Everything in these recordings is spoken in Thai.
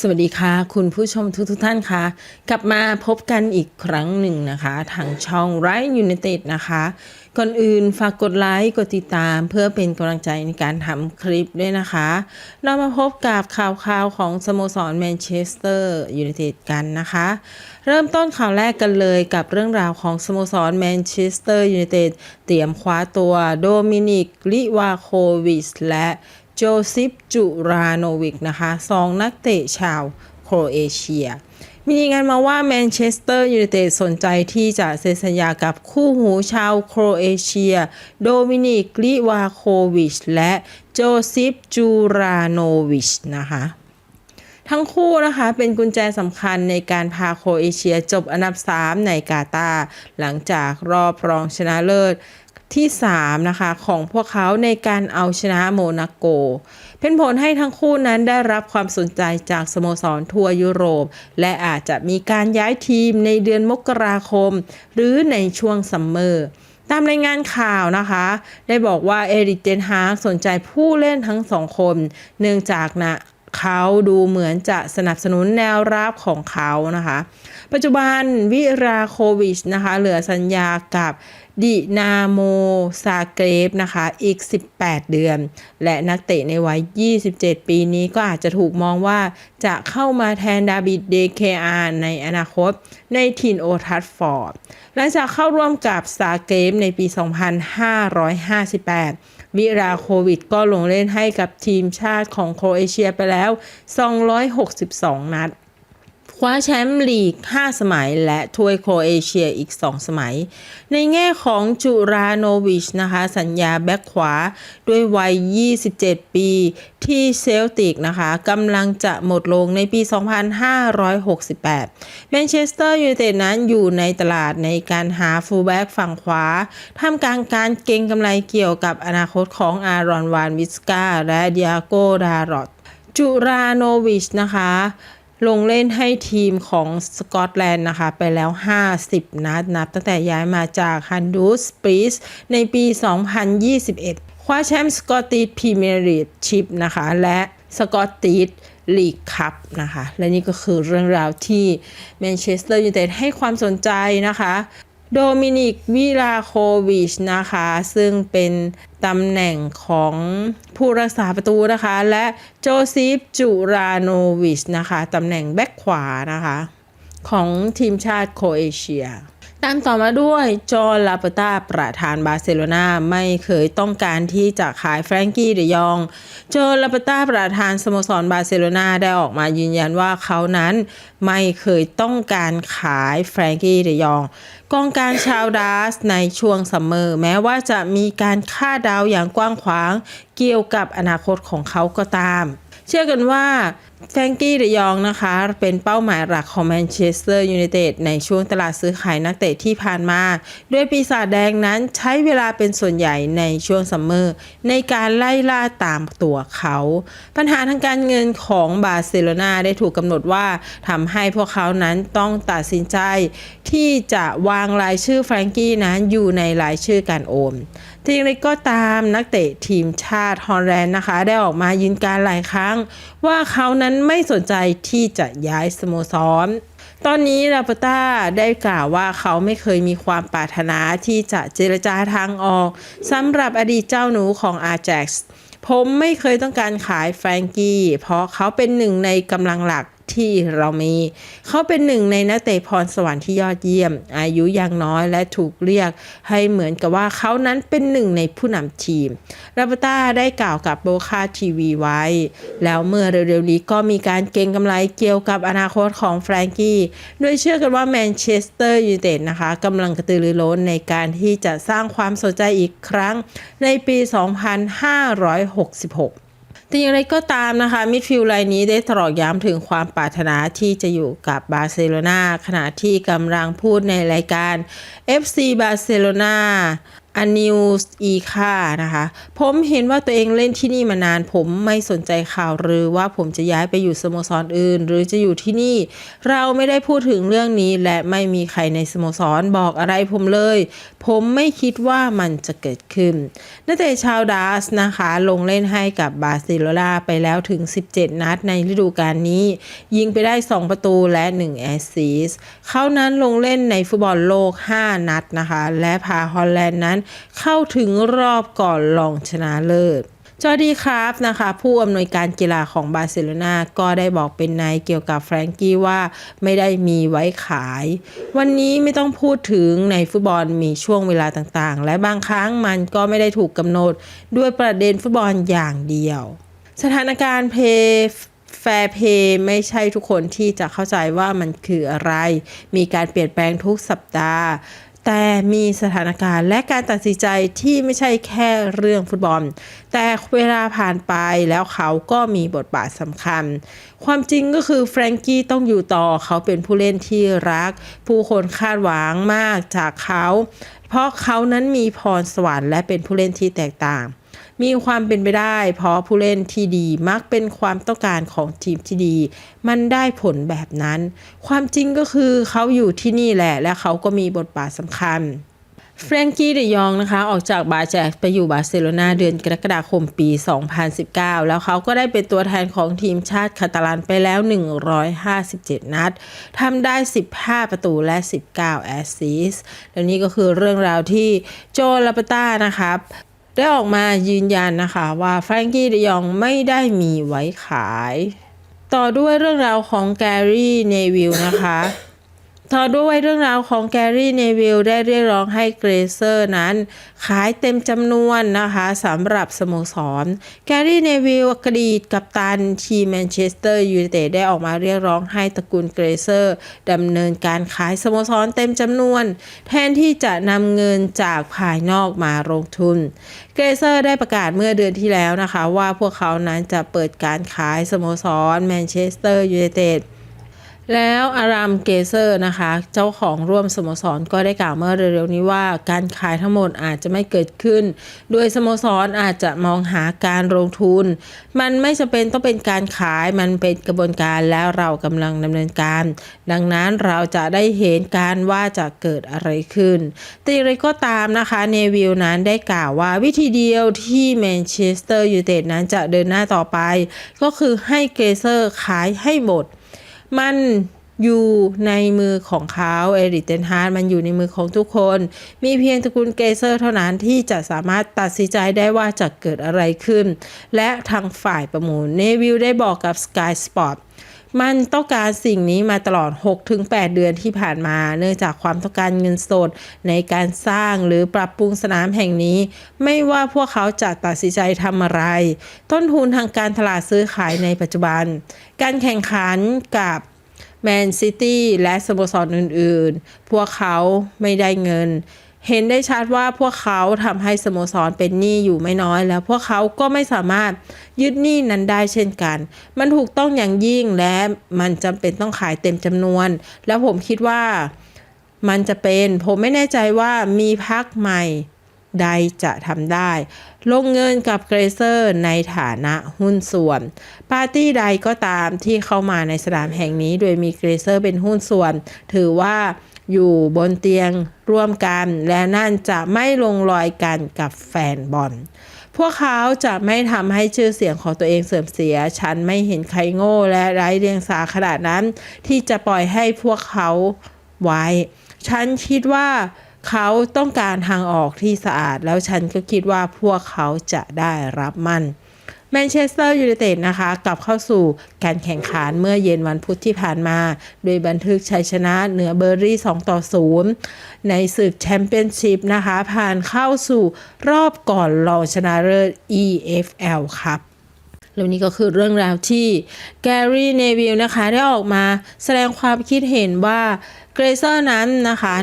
สวัสดีค่ะ คุณผู้ชมทุกทุกท่านค่ะกลับมาพบกันอีกครั้งหนึ่งนะคะ ทางช่องไรยูเนเต็ดนะคะ ก่อนอื่นฝากกดไลค์กดติดตามเพื่อเป็นกำลังใจในการทำคลิปด้วยนะคะ เรามาพบกับข่าวข่าวของสโมสรแมนเชสเตอร์ยูไนเต็ดกันนะคะ เริ่มต้นข่าวแรกกันเลยกับเรื่องราวของสโมสรแมนเชสเตอร์ยูไนเต็ดเตรียมคว้าตัวโดมินิกลิวาโควิชและ โจซิปจูราโนวิกนะคะสองนักเตะชาวโครเอเชีย มีรายงานมาว่าแมนเชสเตอร์ยูไนเต็ดสนใจที่จะเซ็นสัญญากับคู่หูชาวโครเอเชีย โดมินิกลิวาโควิช และโจซิปจูราโนวิชนะคะทั้งคู่นะคะเป็นกุญแจสำคัญในการพาโครเอเชียจบอันดับ 3 ในกาตาหลังจากรอบรองชนะเลิศ ที่ 3 นะคะ ของพวกเขาในการเอาชนะโมนาโก เป็นผลให้ทั้งคู่นั้นได้รับความสนใจจากสโมสรทั่วยุโรป และอาจจะมีการย้ายทีมในเดือนมกราคม หรือในช่วงซัมเมอร์ตามรายงานข่าวนะคะ ได้บอกว่าเอริกเจนฮากสนใจผู้เล่นทั้งสองคน เนื่องจากนะเขาดูเหมือนจะสนับสนุนแนวรับของเขานะคะ ปัจจุบันวิราโควิชนะคะ เหลือสัญญากับ ดินาโมซาเกรฟนะคะอีก 18 เดือน และนักเตะในวัย 27 ปีนี้ก็อาจจะถูกมองว่าจะเข้ามาแทนดาบิดเดเคอาในอนาคตในทีนโอทัสฟอร์ดหลังจากเข้าร่วมกับซาเกมในปี 2558 วิราโควิดก็ลงเล่นให้กับทีมชาติของโครเอเชียไปแล้ว 262 นัด ว้าแชมป์ลีก 5 สมัย และถ้วยโครเอเชียอีก 2 สมัย ในแง่ของจูราโนวิชนะคะ สัญญาแบ็คขวาด้วยวัย 27 ปีที่เซลติกนะคะกำลังจะหมดลงในปี 2568 แมนเชสเตอร์ยูไนเต็ดนั้นอยู่ในตลาดในการหาฟูลแบ็กฝั่งขวาท่ามกลางการเก็งกำไรเกี่ยวกับอนาคตของอารอนวานวิสกาและเดียโกดารอตจูราโนวิชนะคะ ลงเล่นให้ทีมของสกอตแลนด์นะคะ ไปแล้ว 50 นัดนับ ตั้งแต่ย้ายมาจากฮันดูสปรีสในปี 2021 คว้าแชมป์สกอตติสพรีเมียร์ลีกชิพนะคะ และสกอตติสลีกคัพนะคะ และนี่ก็คือเรื่องราวที่แมนเชสเตอร์ยูไนเต็ดให้ความสนใจนะคะ โดมินิกวิลาโควิชนะคะ ซึ่งเป็นตำแหน่งของผู้รักษาประตูนะคะ และโจซิฟจูราโนวิชนะคะตำแหน่งแบ็คขวานะคะ ของทีมชาติโครเอเชียตามต่อมาด้วยจอร์ลาปต้าประธานบาร์เซโลนาไม่เคยต้องการที่จะขายแฟรงกี้เดยอง จอร์ลาปต้าประธานสโมสรบาร์เซโลนาได้ออกมายืนยันว่าเขานั้นไม่เคยต้องการขายแฟรงกี้เดยอง กองการชาวดัสในช่วงซัมเมอร์แม้ว่าจะมีการคาดเดาอย่างกว้างขวางเกี่ยวกับอนาคตของเขาก็ตาม เชื่อกันว่า แฟรงกี้เดยองนะคะ เป็นเป้าหมายหลักของแมนเชสเตอร์ยูไนเต็ดในช่วงตลาดซื้อขายนักเตะที่ผ่านมา ด้วยปีศาจแดงนั้นใช้เวลาเป็นส่วนใหญ่ในช่วงซัมเมอร์ ในการไล่ล่าตามตัวเขา ปัญหาทางการเงินของบาร์เซโลนาได้ถูกกำหนดว่าทำให้พวกเขานั้นต้องตัดสินใจ ที่จะวางรายชื่อแฟรงกี้นั้นอยู่ในรายชื่อการโอน ทีอย่างไรก็ตามนักเตะทีมชาติฮอลแลนด์นะคะ ได้ออกมายืนการหลายครั้ง ว่าเขานั้นไม่สนใจที่จะย้ายสโมสรตอนนี้ลาปต้าได้กล่าวว่าเขาไม่เคยมีความปรารถนาที่จะเจรจาทางออกสำหรับอดีตเจ้าหนูของอาแจ็กซ์ผมไม่เคยต้องการขายแฟรงกี้ เพราะเขาเป็นหนึ่งในกำลังหลัก ที่เรามี เขาเป็นหนึ่งในนักเตะพรสวรรค์ที่ยอดเยี่ยม อายุยังน้อยและถูกเรียก ให้เหมือนกับว่าเขานั้นเป็นหนึ่งในผู้นำทีมราบต้าได้กล่าวกับโบคาทีวีไว้ แล้วเมื่อเร็วๆนี้ก็มีการเก็งกำไรเกี่ยวกับอนาคตของแฟรงกี้โดยเชื่อกันว่าแมนเชสเตอร์ยูไนเต็ดนะคะกำลังกระตือรือร้นในการที่จะสร้างความสนใจอีกครั้งในปี 2566 แต่อย่างไรก็ตามนะคะ มิดฟิลด์รายนี้ได้ตรอกย้ำถึงความปรารถนาที่จะอยู่กับบาร์เซโลนาขณะที่กำลังพูดในรายการ FC บาร์เซโลนา อนิวอีค่านะคะ ผมเห็นว่าตัวเองเล่นที่นี่มานาน ผมไม่สนใจข่าวหรือว่าผมจะย้ายไปอยู่สโมสรออื่น หรือจะอยู่ที่นี่ เราไม่ได้พูดถึงเรื่องนี้ และไม่มีใครในสโมสรบอกอะไรผมเลย ผมไม่คิดว่ามันจะเกิดขึ้นนักเตะชาวดัสนะคะ ลงเล่นให้กับบาร์เซโลนาไปแล้วถึง 17 นัดในฤดูกาลนี้ ยิงไปได้ 2 ประตูและ 1 แอสซิสต์เขานั้นลงเล่นในฟุตบอลโลก 5 นัดนะคะ และพาฮอลแลนด์นั้นเข้าถึงรอบก่อนรองชนะเลิศจอร์ดีครับนะคะผู้อำนวยการกีฬาของบาร์เซโลนาก็ได้บอกเป็นนายเกี่ยวกับแฟรงกี้ว่าไม่ได้มีไว้ขาย วันนี้ไม่ต้องพูดถึงในฟุตบอลมีช่วงเวลาต่างๆ และบางครั้งมันก็ไม่ได้ถูกกำหนดด้วยประเด็นฟุตบอลอย่างเดียว สถานการณ์เพย์แฟร์เพย์ไม่ใช่ทุกคนที่จะเข้าใจว่ามันคืออะไร มีการเปลี่ยนแปลงทุกสัปดาห์ แต่มีสถานการณ์และการตัดสินใจที่ไม่ใช่แค่เรื่องฟุตบอล แต่เวลาผ่านไปแล้วเขาก็มีบทบาทสำคัญ ความจริงก็คือแฟรงกี้ต้องอยู่ต่อเขาเป็นผู้เล่นที่รัก ผู้คนคาดหวังมากจากเขา เพราะเขานั้นมีพรสวรรค์และเป็นผู้เล่นที่แตกต่าง มีความเป็นไปได้ เพราะผู้เล่นที่ดีมักเป็นความต้องการของทีมที่ดี มันได้ผลแบบนั้น ความจริงก็คือเขาอยู่ที่นี่แหละ และเขาก็มีบทบาทสำคัญแฟรงกี้เดยองนะคะออกจากบาแจกไปอยู่บาร์เซโลนาเดือนกรกฎาคมปี 2019 แล้วเขาก็ได้เป็นตัวแทนของทีมชาติคาตาลันไปแล้ว 157 นัดทำได้ 15 ประตูและ 19 แอสซิสต์และนี่ก็คือเรื่องราวที่โจลาปต้านะครับ ได้ออกมายืนยันนะคะว่าแฟรงกี้เดยองไม่ได้มีไว้ขาย ต่อด้วยเรื่องราวของแกรี่เนวิลนะคะ ต่อด้วยเรื่องราวของแกรี่เนวิลได้เรียกร้องให้เกรเซอร์นั้น ขายเต็มจำนวนนะคะสำหรับสโมสร แกรี่เนวิลอดีตกัปตันทีแมนเชสเตอร์ยูไนเต็ดได้ออกมาเรียกร้องให้ตระกูลเกรเซอร์ดำเนินการขายสโมสรเต็มจำนวน แทนที่จะนำเงินจากภายนอกมาลงทุน เกรเซอร์ได้ประกาศเมื่อเดือนที่แล้วนะคะ ว่าพวกเขานั้นจะเปิดการขายสโมสรแมนเชสเตอร์ยูไนเต็ด แล้วอารามเกเซอร์นะคะ เจ้าของร่วมสโมสรก็ได้กล่าวเมื่อเร็วๆนี้ว่าการขายทั้งหมดอาจจะไม่เกิดขึ้น โดยสโมสรอาจจะมองหาการลงทุน มันไม่จำเป็นต้องเป็นการขายมันเป็นกระบวนการแล้วเรากำลังดำเนินการ ดังนั้นเราจะได้เห็นการว่าจะเกิดอะไรขึ้น แต่อย่างไรก็ตามนะคะเนวิลนั้นได้กล่าวว่าวิธีเดียวที่แมนเชสเตอร์ยูไนเต็ดนั้นจะเดินหน้าต่อไป ก็คือให้เกเซอร์ขายให้หมด มันอยู่ในมือของเขาเอริกเทนฮาร์ดมันอยู่ในมือของทุกคน มีเพียงตระกูลเกเซอร์เท่านั้นที่จะสามารถตัดสินใจได้ว่าจะเกิดอะไรขึ้น และทางฝ่ายประมูลเนวิลได้บอกกับ Sky Sport มันต้องการสิ่งนี้มาตลอด 6-8 เดือนที่ผ่านมา เนื่องจากความต้องการเงินสดในการสร้างหรือปรับปรุงสนามแห่งนี้ ไม่ว่าพวกเขาจะตัดสินใจทำอะไร ต้นทุนทางการตลาดซื้อขายในปัจจุบัน การแข่งขันกับแมนซิตี้และสโมสรอื่นๆ พวกเขาไม่ได้เงิน เห็นได้ชัดว่าพวกเขาทำให้สโมสรเป็นหนี้อยู่ไม่น้อย แล้วพวกเขาก็ไม่สามารถยึดหนี้นั้นได้เช่นกัน มันถูกต้องอย่างยิ่งและมันจำเป็นต้องขายเต็มจำนวน แล้วผมคิดว่ามันจะเป็นผมไม่แน่ใจว่ามีพักใหม่ใดจะทำได้ ลงเงินกับเกรเซอร์ในฐานะหุ้นส่วน ปาร์ตี้ใดก็ตามที่เข้ามาในสนามแห่งนี้ โดยมีเกรเซอร์เป็นหุ้นส่วน ถือว่า อยู่บนเตียงร่วมกัน และนั่นจะไม่ลงรอยกันกับแฟนบอล พวกเขาจะไม่ทำให้ชื่อเสียงของตัวเองเสื่อมเสีย ฉันไม่เห็นใครโง่และไร้เดียงสาขนาดนั้น ที่จะปล่อยให้พวกเขาไว้ ฉันคิดว่าเขาต้องการทางออกที่สะอาด แล้วฉันก็คิดว่าพวกเขาจะได้รับมัน แมนเชสเตอร์ยูไนเต็ดนะคะกลับเข้าสู่การแข่งขันเมื่อเย็นวันพุธที่ผ่านมาโดยบันทึกชัยชนะเหนือเบอร์รี่ 2 ต่อ 0 ในศึกแชมเปี้ยนชิพนะคะ ผ่านเข้าสู่รอบก่อนรองชนะเลิศ EFL ครับ แล้วนี่ก็คือเรื่องราวที่แกรี่เนวิลนะคะได้ออกมาแสดงความคิดเห็นว่าเกรเซอร์นั้นนะคะ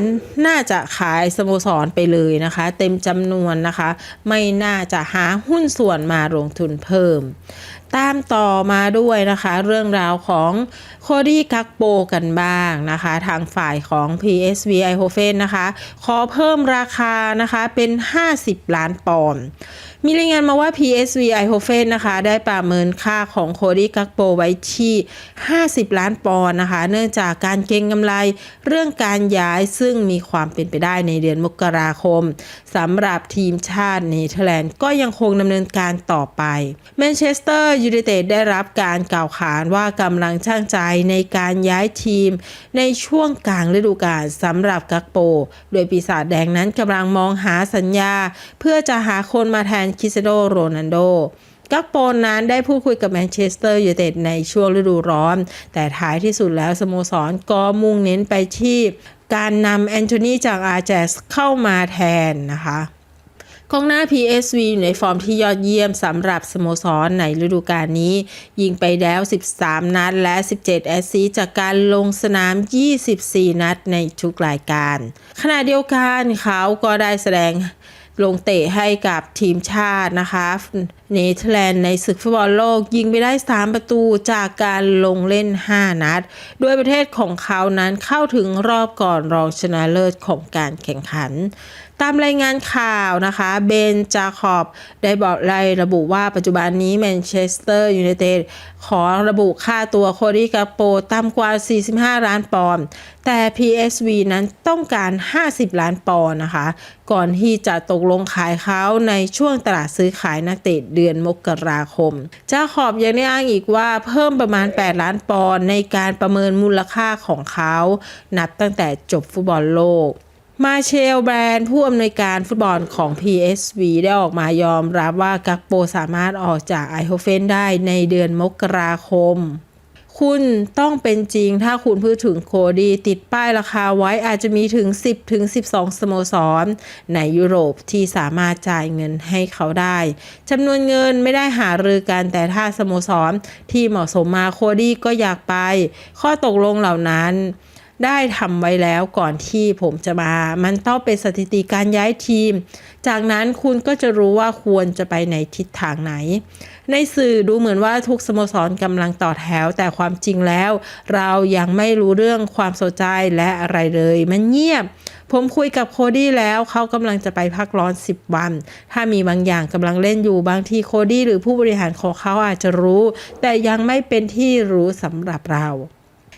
น่าจะขายสโมสรไปเลยนะคะ เต็มจำนวนนะคะ ไม่น่าจะหาหุ้นส่วนมาลงทุนเพิ่ม ตามต่อมาด้วยนะคะ เรื่องราวของโคดี้กักโปกันบ้างนะคะ ทางฝ่ายของ PSV Eindhoven นะคะ ขอเพิ่มราคานะคะเป็น 50 ล้านปอนด์มีรายงานมาว่า PSV Eindhoven นะคะ ได้ประเมินค่าของโคดี้กักโปไว้ที่ 50 ล้านปอนด์นะคะ เนื่องจากการเก็งกำไรเรื่องการย้ายซึ่งมีความเป็นไปได้ในเดือนมกราคมสำหรับทีมชาติเนเธอร์แลนด์ก็ยังคงดำเนินการต่อไปแมนเชสเตอร์ยูไนเต็ดได้รับการกล่าวขานว่ากำลังช่างใจในการย้ายทีม ในช่วงกลางฤดูกาลสำหรับกักโป โดยปีศาจแดงนั้นกำลังมองหาสัญญา เพื่อจะหาคนมาแทนคิสเตยโนโรนัลโดกักโปนนั้นได้พูดคุยกับแมนเชสเตอร์ยูไนเต็ดในช่วงฤดูร้อน แต่ท้ายที่สุดแล้วสโมสรก็มุ่งเน้นไปที่การนำแอนโทนีจากอาร์เจสเข้ามาแทนนะคะ กองหน้า PSV อยู่ในฟอร์มที่ยอดเยี่ยมสำหรับสโมสรในฤดูกาลนี้ ยิงไปแล้ว 13 นัดและ 17 แอสซิสต์จากการลงสนาม 24 นัดในทุกรายการ ขณะเดียวกันเขาก็ได้แสดงลงเตะให้กับทีมชาตินะคะเนเธอร์แลนด์ในศึกฟุตบอลโลกยิงไปได้ 3 ประตูจากการลงเล่น 5 นัดโดยประเทศของเขานั้นเข้าถึงรอบก่อนรองชนะเลิศของการแข่งขัน ตามรายงานข่าวนะคะเบนจาคอบได้บอกรายระบุว่าปัจจุบันนี้แมนเชสเตอร์ยูไนเต็ดขอระบุค่าตัวโคดีกาโปต่ำกว่า 45 ล้านปอนด์แต่ PSV นั้นต้องการ 50 ล้านปอนด์นะคะ ก่อนที่จะตกลงขายเขาในช่วงตลาดซื้อขายนักเตะเดือนมกราคมจาขอบยังได้อ้างอีกว่าเพิ่มประมาณ 8 ล้านปอนด์ในการประเมินมูลค่าของเขา นับตั้งแต่จบฟุตบอลโลก มาเชลแบรนด์ผู้อำนวยการฟุตบอลของ PSV ได้ออกมายอมรับว่ากักโปสามารถออกจากไอโฮเฟนได้ในเดือนมกราคม คุณต้องเป็นจริงถ้าคุณพูดถึงโคดีติดป้ายราคาไว้อาจจะมีถึง 10 ถึง 12 สโมสร ในยุโรปที่สามารถจ่ายเงินให้เขาได้จำนวนเงินไม่ได้หารือกันแต่ถ้าสโมสรที่เหมาะสมมาโคดีก็อยากไป ข้อตกลงเหล่านั้น ได้ทำไว้แล้วก่อนที่ผมจะมา มันต้องเป็นสถิติการย้ายทีม จากนั้นคุณก็จะรู้ว่าควรจะไปในทิศทางไหน ในสื่อดูเหมือนว่าทุกสโมสรกำลังต่อแถว แต่ความจริงแล้ว เรายังไม่รู้เรื่องความสนใจและอะไรเลย มันเงียบผมคุยกับโคดี้แล้วเขากำลังจะไปพักร้อน 10 วัน ถ้ามีบางอย่างกำลังเล่นอยู่บางทีโคดี้หรือผู้บริหารของเขาอาจจะรู้ แต่ยังไม่เป็นที่รู้สำหรับเรา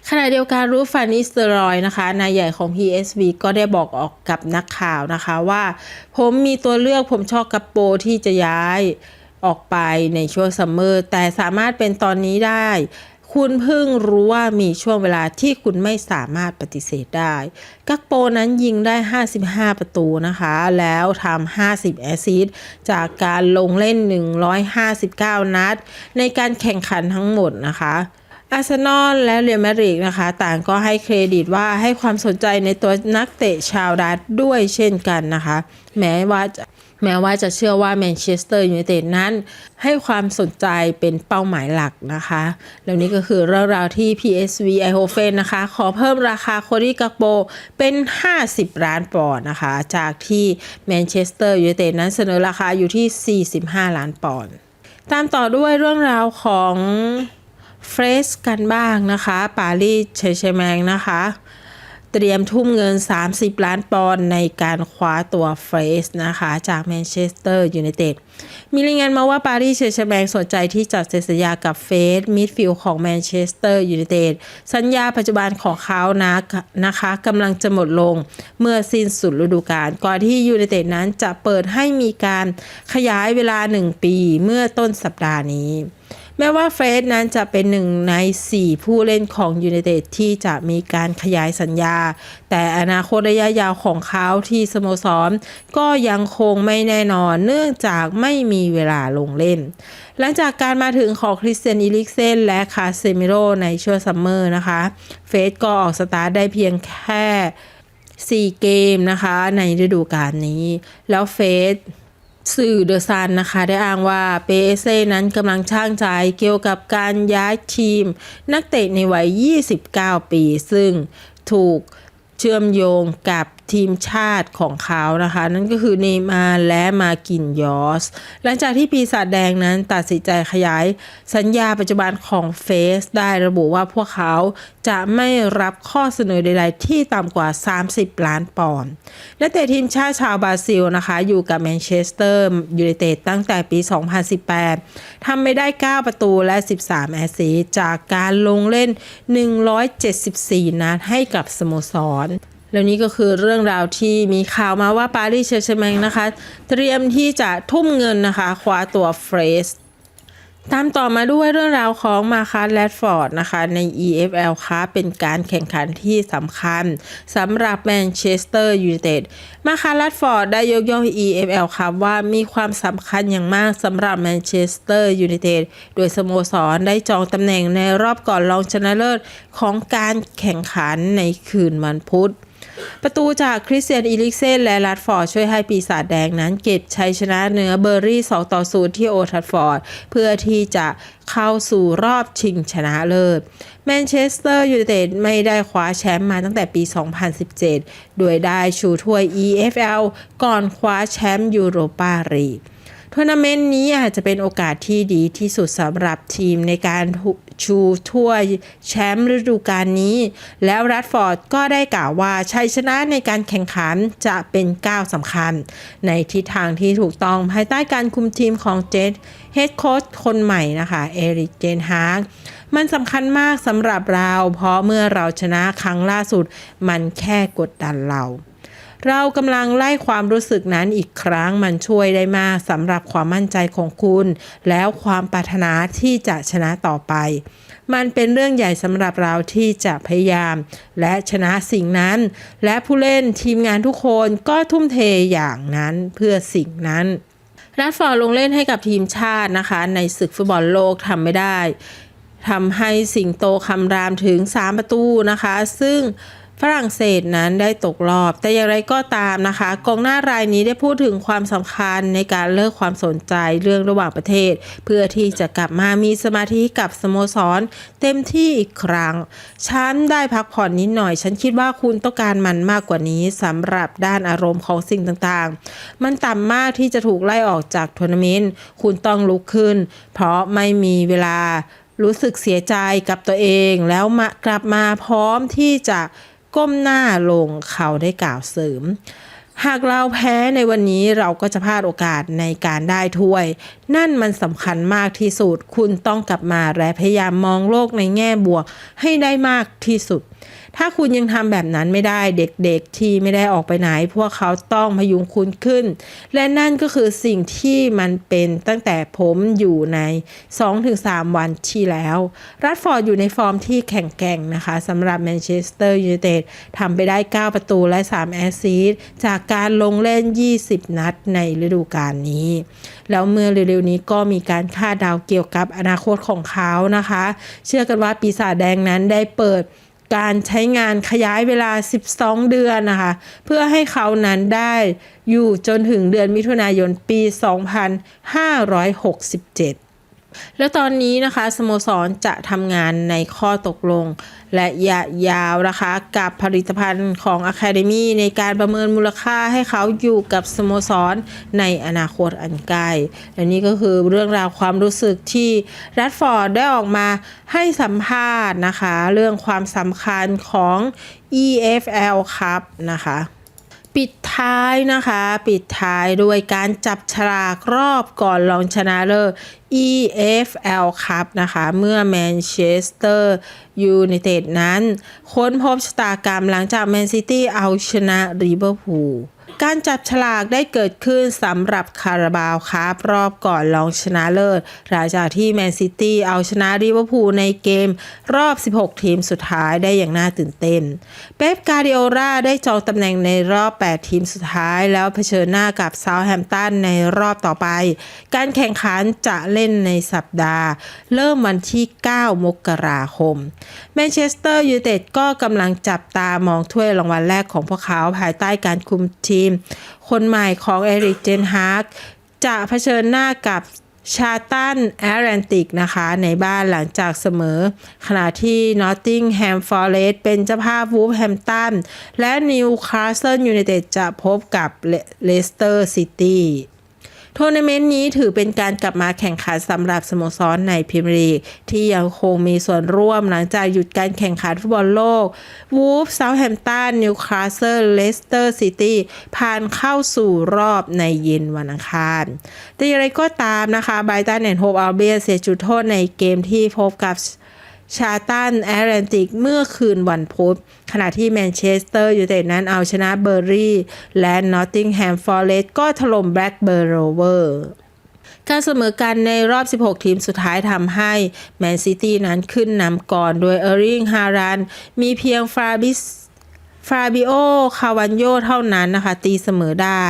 ขณะเดียวกันรูฟานิสเตอรอยนะคะนายใหญ่ของ PSV ก็ได้บอกออกกับนักข่าวนะคะว่า ผมมีตัวเลือกผมชอบกัปโปที่จะย้ายออกไปในช่วงซัมเมอร์แต่สามารถเป็นตอนนี้ได้ คุณเพิ่งรู้ว่ามีช่วงเวลาที่คุณไม่สามารถปฏิเสธได้ กักโปนั้นยิงได้ 55 ประตูนะคะ แล้วทำ 50 แอซิสจากการลงเล่น 159 นัด ในการแข่งขันทั้งหมดนะคะ อาร์เซนอลและเรอัลมาดริดนะคะ ต่างก็ให้เครดิตว่าให้ความสนใจในตัวนักเตะชาวดัตด้วยเช่นกันนะคะ แม้ว่าแม้ว่าจะเชื่อว่าแมนเชสเตอร์ยูไนเต็ดนั้น ให้ความสนใจเป็นเป้าหมายหลักนะคะ แล้วนี้ก็คือเรื่องราวที่ PSV Eindhoven นะคะ ขอเพิ่มราคาโคดี้กักโปเป็น 50 ล้านปอนด์นะคะ จากที่แมนเชสเตอร์ยูไนเต็ดนั้นเสนอราคาอยู่ที่ 45 ล้านปอนด์ตามต่อด้วยเรื่องราวของ เฟรสกันบ้างนะคะ ปารีสเชยร์แชแมงนะคะ เตรียมทุ่มเงิน 30 ล้านปอนด์ในการคว้าตัวเฟรสนะคะ จากแมนเชสเตอร์ยูไนเต็ดมีรายงานมาว่าปารีสเชยร์แชแมงสนใจที่จะเซ็นสัญญากับเฟสมิดฟิลด์ของแมนเชสเตอร์ยูไนเต็ดสัญญาปัจจุบันของเขานะนะคะกำลังจะหมดลงเมื่อสิ้นสุดฤดูกาลก่อนที่ยูไนเต็ดนั้นจะเปิดให้มีการขยายเวลา 1 ปีเมื่อต้นสัปดาห์นี้ แม้ว่าเฟรดนั้นจะเป็นหนึ่งใน 4 ผู้เล่นของยูไนเต็ดที่จะมีการขยายสัญญา แต่อนาคตระยะยาวของเขาที่สโมสร ก็ยังคงไม่แน่นอนเนื่องจากไม่มีเวลาลงเล่น หลังจากการมาถึงของคริสเตียนอิลิกเซนและคาเซมิโรในช่วงซัมเมอร์นะคะ เฟสก็ออกสตาร์ทได้เพียงแค่ 4 เกมนะคะในฤดูกาลนี้ แล้วเฟส สื่อเดอะซันนะคะ ได้อ้างว่าเปเซ่นั้นกำลังช่างใจเกี่ยวกับการย้ายทีม นักเตะในวัย 29 ปี ซึ่งถูก ชื่อมโยงกับทีมชาติของเขานะคะ นั่นก็คือเนมาและมากินยอส หลังจากที่ปีศาจแดงนั้นตัดสินใจขยายสัญญาปัจจุบันของเฟสได้ระบุว่าพวกเขาจะไม่รับข้อเสนอใดๆ ที่ต่ำกว่า 30 ล้านปอนด์และแต่ทีมชาติชาวบราซิลนะคะ อยู่กับแมนเชสเตอร์ยูไนเต็ดตั้งแต่ปี 2018 ทำไม่ได้ 9 ประตูและ 13 แอสซิสต์จากการลงเล่น 174 นัดให้กับสโมสร แล้วนี่ก็คือเรื่องราวที่มีข่าวมาว่าปารีสเชอร์แชแมงนะคะ เตรียมที่จะทุ่มเงินนะคะ คว้าตัวเฟรสตามต่อมาด้วยเรื่องราวของมาคาร์แรดฟอร์ดนะคะ ใน EFL ค่ะเป็นการแข่งขันที่สำคัญสำหรับแมนเชสเตอร์ยูไนเต็ดมาคาร์แรดฟอร์ดได้ยกย่อง EFL ครับว่ามีความสำคัญอย่างมากสำหรับแมนเชสเตอร์ยูไนเต็ดโดยสโมสรได้จองตำแหน่งในรอบก่อนรองชนะเลิศของการแข่งขันในคืนวันพุธ ประตูจากคริสเตียนอีลิกเซนและลัดฟอร์ดช่วยให้ปีศาจแดงนั้นเก็บชัยชนะเหนือเบอร์รี่ 2 ต่อ 0 ที่โอทัฟฟอร์ด เพื่อที่จะเข้าสู่รอบชิงชนะเลิศแมนเชสเตอร์ยูไนเต็ดไม่ได้คว้าแชมป์มาตั้งแต่ปี 2017 โดยได้ชูถ้วย EFL ก่อนคว้าแชมป์ยูโรปาลีก ทัวร์นาเมนต์นี้อาจจะเป็นโอกาสที่ดีที่สุดสำหรับทีมในการชูถ้วยแชมป์ฤดูกาลนี้ แล้วรัดฟอร์ดก็ได้กล่าวว่าชัยชนะในการแข่งขันจะเป็นก้าวสำคัญ ในทิศทางที่ถูกต้องภายใต้การคุมทีมของเจสเฮดโค้ชคนใหม่นะคะ เอริกเจนฮาร์กมันสำคัญมากสำหรับเรา เพราะเมื่อเราชนะครั้งล่าสุด มันแค่กดดันเรา เรากำลังไล่ความรู้สึกนั้นอีกครั้งมันช่วยได้มากสำหรับความมั่นใจของคุณ แล้วความปรารถนาที่จะชนะต่อไป มันเป็นเรื่องใหญ่สำหรับเราที่จะพยายาม และชนะสิ่งนั้น และผู้เล่นทีมงานทุกคนก็ทุ่มเทอย่างนั้นเพื่อสิ่งนั้นรัดฟอร์ดลงเล่นให้กับทีมชาตินะคะ ในศึกฟุตบอลโลกทำไม่ได้ทำให้สิงโตคำรามถึง 3 ประตูนะคะ ซึ่ง ฝรั่งเศสนั้นได้ตกรอบ แต่อย่างไรก็ตามนะคะ กองหน้ารายนี้ได้พูดถึงความสำคัญในการเลิกความสนใจเรื่องระหว่างประเทศ เพื่อที่จะกลับมามีสมาธิกับสโมสร เต็มที่อีกครั้ง ฉันได้พักผ่อนนิดหน่อย ฉันคิดว่าคุณต้องการมันมากกว่านี้สำหรับด้านอารมณ์ของสิ่งต่างๆ มันต่ำมากที่จะถูกไล่ออกจากทัวร์นาเมนต์คุณต้องลุกขึ้น เพราะไม่มีเวลารู้สึกเสียใจกับตัวเอง แล้วมากลับมาพร้อมที่จะ ก้มหน้าลงเขาได้กล่าวเสริม หากเราแพ้ในวันนี้เราก็จะพลาดโอกาสในการได้ถ้วย นั่นมันสำคัญมากที่สุดคุณต้องกลับมาและพยายามมองโลกในแง่บวกให้ได้มากที่สุด ถ้าคุณยังทำแบบนั้นไม่ได้เด็กๆที่ไม่ได้ออกไปไหน พวกเขาต้องพยุงคุณขึ้น และนั่นก็คือสิ่งที่มันเป็นตั้งแต่ผมอยู่ใน 2-3 วันที่แล้ว รัดฟอร์ดอยู่ในฟอร์มที่แข็งแกร่งนะคะสำหรับแมนเชสเตอร์ยูไนเต็ดทำไปได้ 9 ประตูและ 3 แอสซิสจากการลงเล่น 20 นัดในฤดูกาลนี้ แล้วเมื่อเร็วๆนี้ก็มีการคาดเดาเกี่ยวกับอนาคตของเขานะคะ เชื่อกันว่าปีศาจแดงนั้นได้เปิด การใช้งานขยายเวลา 12 เดือนนะคะ เพื่อให้เขานั้นได้อยู่จนถึงเดือนมิถุนายนปี 2567 แล้วตอนนี้นะคะสโมสรจะทำงานในข้อตกลง และยะยาวนะคะกับผลิตภัณฑ์ของ Academy ในการประเมินมูลค่าให้เขาอยู่กับสโมสรในอนาคตอันใกล้และนี่ก็คือเรื่องราวความรู้สึกที่รัดฟอร์ดได้ออกมาให้สัมภาษณ์นะคะ เรื่องความสำคัญของ EFL ครับนะคะ ปิดท้ายนะคะ ปิดท้ายด้วยการจับฉลากรอบก่อนรองชนะเลิศ EFL ครับนะคะ เมื่อแมนเชสเตอร์ยูไนเต็ดนั้น ค้นพบชะตากรรมหลังจากแมนซิตี้เอาชนะริเวอร์พูล การจับฉลากได้เกิดขึ้นสำหรับคาราบาวครับรอบก่อนรองชนะเลิศหลังจากที่แมนซิตี้เอาชนะริเวอร์พูลในเกมรอบ 16 ทีมสุดท้ายได้อย่างน่าตื่นเต้น เป๊ปกาดิโอราได้จองตำแหน่งในรอบ 8 ทีมสุดท้าย แล้วเผชิญหน้ากับเซาแฮมป์ตันในรอบต่อไป การแข่งขันจะเล่นในสัปดาห์ เริ่มวันที่ 9 มกราคมแมนเชสเตอร์ยูไนเต็ดก็กำลังจับตามองถ้วยรางวัลแรกของพวกเขาภายใต้การคุมทีม คนใหม่ของเอริกเจนฮาร์กจะเผชิญหน้ากับชาตันแอตแลนติกนะคะ ในบ้านหลังจากเสมอ ขณะที่นอตติงแฮมฟอร์เรสเป็นเจ้าภาพวูฟแฮมตันและนิวคาสเซิลยูไนเต็ดจะพบกับเลสเตอร์ซิตี้ ทัวร์นาเมนต์นี้ถือเป็นการกลับมาแข่งขันสำหรับสโมสรในพรีเมียร์ลีกที่ยังคงมีส่วนร่วมหลังจากหยุดการแข่งขันฟุตบอลโลกวูฟเซาท์แฮมป์ตันนิวคาสเซิลเลสเตอร์ซิตี้ผ่านเข้าสู่รอบในเย็นวันอังคารแต่อย่างไรก็ตามนะคะไบรตันแอนด์โฮปอัลเบียเสียจุดโทษในเกมที่พบกับ ชาตันแอตแลนติกเมื่อคืนวันพุธขณะที่แมนเชสเตอร์ยูไนเต็ดนั้นเอาชนะเบอร์รี่ และนอตติงแฮมฟอร์เรสก็ถล่มแบล็กเบอร์โรเวอร์การเสมอกันในรอบ 16 ทีมสุดท้ายทำให้แมนซิตี้นั้นขึ้นนำก่อน โดยเออริงฮารันมีเพียงฟาบิสฟาบิโอ คาวันโยเท่านั้นนะคะ ตีเสมอได้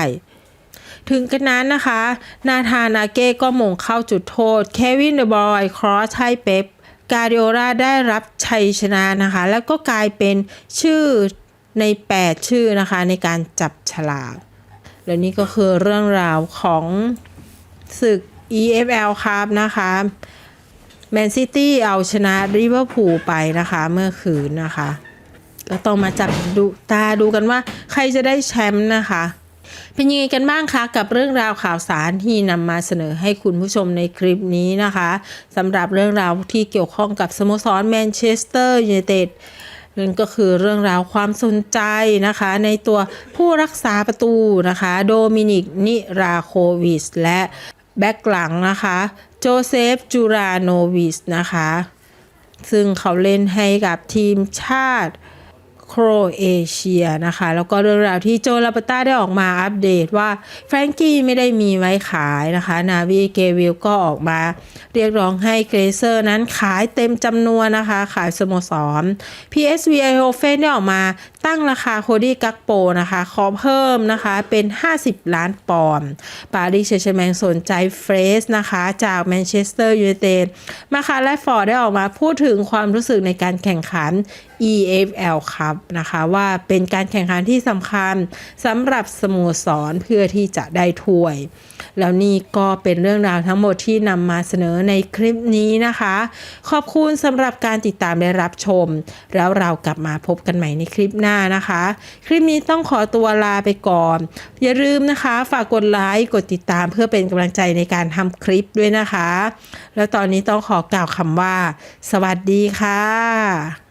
ถึงกันนั้นนะคะ นาธานาเก้ก็มงเข้าจุดโทษ เควินเดบอย ครอสให้เป๊ป กาเดโอราได้รับชัยชนะนะคะ แล้วก็กลายเป็นชื่อใน 8 ชื่อนะคะในการจับฉลากและนี่ก็คือเรื่องราวของศึก EFL ครับนะคะแมนซิตี้เอาชนะริเวอร์พูลไปนะคะเมื่อคืนนะคะ ก็ต้องมาจับดูตาดูกันว่าใครจะได้แชมป์นะคะ เป็นยังไงกันบ้างคะกับเรื่องราวข่าวสารที่นำมาเสนอให้คุณผู้ชมในคลิปนี้นะคะสำหรับเรื่องราวที่เกี่ยวข้องกับสโมสรแมนเชสเตอร์ยูไนเต็ดนั่นก็คือเรื่องราวความสนใจนะคะ ในตัวผู้รักษาประตูนะคะ โดมินิกนิราโควิชและแบ็กหลังนะคะ โจเซฟจูราโนวิชนะคะ ซึ่งเขาเล่นให้กับทีมชาติ โครเอเชียนะคะ แล้วก็เรื่องราวที่โจลาปต้าได้ออกมาอัปเดตว่าแฟรงกี้ไม่ได้มีไว้ขายนะคะนาวีเกวิลก็ออกมาเรียกร้องให้เกรเซอร์นั้นขายเต็มจำนวนนะคะ ขายสโมสร PSV i o f e n ได้ออกมา ตั้งราคาโคดี้กักโปนะคะ ขอเพิ่มนะคะเป็น 50 ล้านปอนด์ปารีสเชร์แมงสนใจเฟรสนะคะ จากแมนเชสเตอร์ยูไนเต็ดมาคาและฟอร์ดได้ออกมาพูดถึงความรู้สึกในการแข่งขัน EFL ครับนะคะว่าเป็นการแข่งขันที่สำคัญสำหรับสโมสรเพื่อที่จะได้ถ้วย แล้วนี่ก็เป็นเรื่องราวทั้งหมดที่นำมาเสนอในคลิปนี้นะคะ ขอบคุณสำหรับการติดตามและรับชม แล้วเรากลับมาพบกันใหม่ในคลิปหน้าานะคะ คลิปนี้ต้องขอตัวลาไปก่อน อย่าลืมนะคะ ฝากกดไลค์กดติดตามเพื่อเป็นกำลังใจในการทำคลิปด้วยนะคะ แล้วตอนนี้ต้องขอกล่าวคำว่า สวัสดีค่ะ